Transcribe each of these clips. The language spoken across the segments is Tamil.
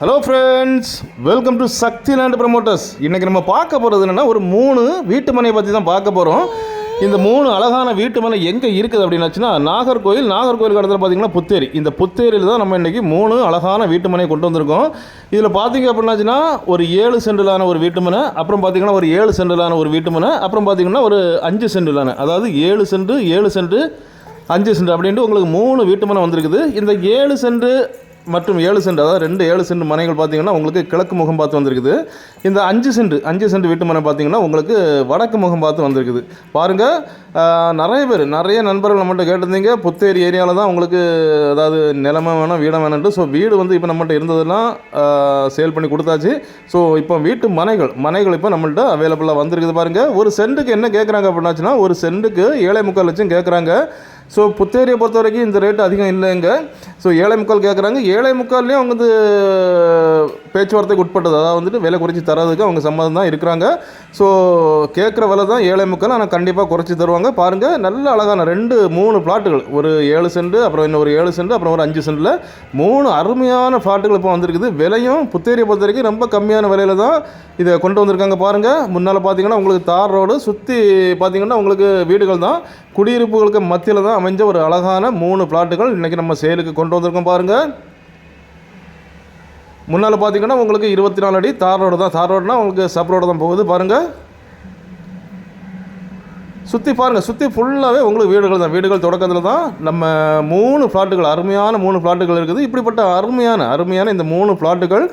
Hello friends welcome to Sakthi land promoters இன்றைக்கி நம்ம பார்க்க போகிறது என்னென்னா ஒரு மூணு வீட்டு மனையை பற்றி தான் பார்க்க போகிறோம் இந்த மூணு அழகான வீட்டு மனை எங்கே இருக்குது அப்படின்னாச்சுன்னா நாகர்கோயில் நாகர்கோயில் இடத்துல பார்த்தீங்கன்னா புத்தேரி. இந்த புத்தேரியில் தான் நம்ம இன்றைக்கி மூணு அழகான வீட்டு மனையை கொண்டு வந்திருக்கோம். இதில் பார்த்தீங்க அப்படின்னாச்சுன்னா ஒரு ஏழு சென்டிலான ஒரு வீட்டு மனை அப்புறம் பார்த்தீங்கன்னா ஒரு ஏழு சென்டிலான ஒரு வீட்டு மனை அப்புறம் பார்த்தீங்கன்னா ஒரு அஞ்சு சென்டிலான அதாவது ஏழு சென்ட் ஏழு சென்ட் அஞ்சு சென்ட் அப்படின்ட்டு உங்களுக்கு மூணு வீட்டு மனை வந்திருக்குது. இந்த ஏழு சென்ட் மற்றும் ஏழு சென்ட் அதாவது ரெண்டு ஏழு சென்ட் மனைகள் பார்த்தீங்கன்னா உங்களுக்கு கிழக்கு முகம் பார்த்து வந்திருக்குது. இந்த அஞ்சு சென்ட் அஞ்சு சென்ட் வீட்டு மனை பார்த்தீங்கன்னா உங்களுக்கு வடக்கு முகம் பார்த்து வந்திருக்குது. பாருங்கள் நிறைய பேர் நிறைய நண்பர்கள் நம்மகிட்ட கேட்டிருந்தீங்க. புத்தேரி ஏரியாவில் தான் உங்களுக்கு அதாவது நிலமை வேணும் வீடம் வேணும்ட்டு ஸோ வீடு வந்து இப்போ நம்மகிட்ட இருந்ததெல்லாம் சேல் பண்ணி கொடுத்தாச்சு. ஸோ இப்போ வீட்டு மனைகள் மனைகள் இப்போ நம்மள்ட்ட அவைலபிளாக வந்திருக்குது பாருங்கள் ஒரு சென்ட்டுக்கு என்ன கேட்குறாங்க அப்படின்னாச்சுன்னா ஒரு சென்ட்டுக்கு ஏழை முக்கால் லட்சம் கேட்குறாங்க ஸோ புத்தேரியை பொறுத்த வரைக்கும் இந்த ரேட் அதிகம் இல்லைங்க. ஸோ ஏழை முக்கால் கேட்குறாங்க ஏழை முக்கால்லையும் அவங்க வந்து பேச்சுவார்த்தைக்கு உட்பட்டது. அதாவது வந்துட்டு விலை குறைச்சி தரதுக்கு அவங்க சம்மதம் தான் இருக்கிறாங்க. ஸோ கேட்குற விலை தான் ஏழை முக்கால் ஆனால் கண்டிப்பாக குறைச்சி தருவாங்க. பாருங்கள் நல்ல அழகான ரெண்டு மூணு பிளாட்டுகள் ஒரு ஏழு சென்ட் அப்புறம் இன்னும் ஒரு ஏழு சென்ட் அப்புறம் ஒரு அஞ்சு சென்ட்டில் மூணு அருமையான பிளாட்டுகள் இப்போ வந்திருக்குது. விலையும் புத்தேரியை பொறுத்த வரைக்கும் ரொம்ப கம்மியான விலையில் தான் இதை கொண்டு வந்திருக்காங்க பாருங்கள் முன்னால் பார்த்தீங்கன்னா உங்களுக்கு தார் ரோடு சுற்றி பார்த்தீங்கன்னா உங்களுக்கு வீடுகள் தான். குடியிருப்புகளுக்கு மத்தியில் தான் அமைஞ்ச ஒரு அழகான மூணு பிளாட்டுகள் இன்றைக்கி நம்ம சேலுக்கு கொண்டு வந்திருக்கோம் பாருங்கள் முன்னால் பார்த்தீங்கன்னா உங்களுக்கு இருபத்தி நாலு அடி தார் ரோடு தான். தார் ரோடுனா உங்களுக்கு சப் ரோடு தான் போகுது பாருங்கள் சுற்றி பாருங்கள் சுற்றி ஃபுல்லாகவே உங்களுக்கு வீடுகள் தான். வீடுகள் தொடக்கத்தில் தான் நம்ம மூணு ஃப்ளாட்டுகள் அருமையான மூணு ஃப்ளாட்டுகள் இருக்குது. இப்படிப்பட்ட அருமையான அருமையான இந்த மூணு ஃப்ளாட்டுகள்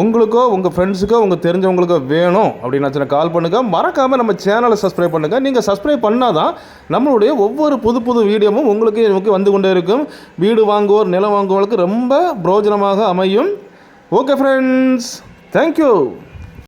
உங்களுக்கோ உங்கள் ஃப்ரெண்ட்ஸுக்கோ உங்கள் தெரிஞ்சவங்களுக்கோ வேணும் அப்படின்னு கால் பண்ணுங்கள் மறக்காமல் நம்ம சேனலை சப்ஸ்கிரைப் பண்ணுங்கள் நீங்கள் சப்ஸ்கிரைப் பண்ணால் தான் நம்மளுடைய ஒவ்வொரு புது புது வீடியோவும் உங்களுக்கு நமக்கு வந்து கொண்டே இருக்கும். வீடு வாங்குவோர் நிலம் வாங்குவோருக்கு ரொம்ப பிரோஜனமாக அமையும். Okay friends thank you